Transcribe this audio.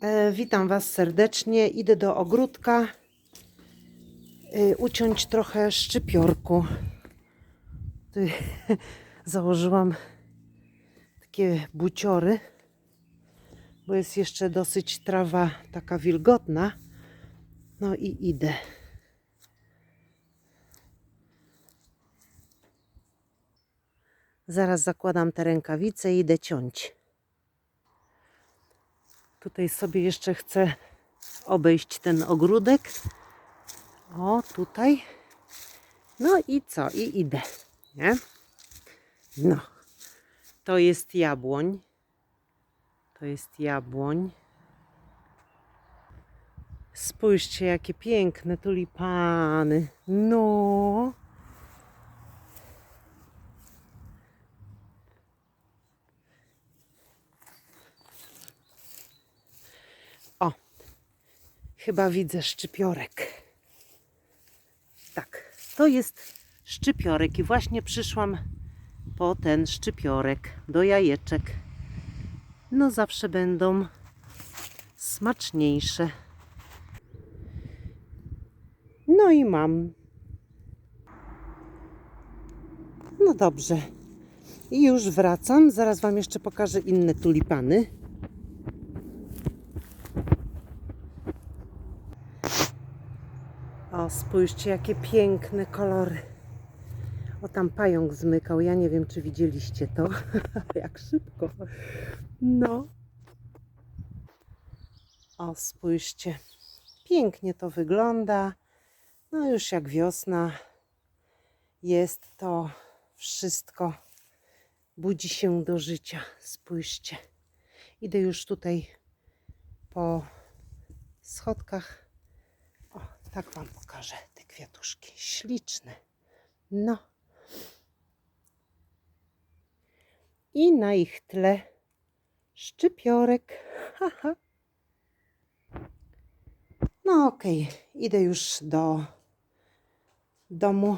E, witam Was serdecznie. Idę do ogródka e, uciąć trochę szczypiorku. Założyłam takie buciory, bo jest jeszcze dosyć trawa taka wilgotna. No i idę. Zaraz zakładam te rękawice i idę ciąć. Tutaj sobie jeszcze chcę obejść ten ogródek. O, tutaj. No i co? I idę. Nie? No. To jest jabłoń. To jest jabłoń. Spójrzcie, jakie piękne tulipany. No. Chyba widzę szczypiorek. Tak, to jest szczypiorek i właśnie przyszłam po ten szczypiorek do jajeczek. No zawsze będą smaczniejsze. No i mam. No dobrze. I już wracam. Zaraz Wam jeszcze pokażę inne tulipany. O, spójrzcie, jakie piękne kolory. O, tam pająk zmykał. Ja nie wiem, czy widzieliście to. Jak szybko. No. O, spójrzcie. Pięknie to wygląda. No, już jak wiosna jest, to wszystko budzi się do życia. Spójrzcie. Idę już tutaj po schodkach. Tak Wam pokażę te kwiatuszki. Śliczne. No. I na ich tle szczypiorek. No okej, idę już do domu.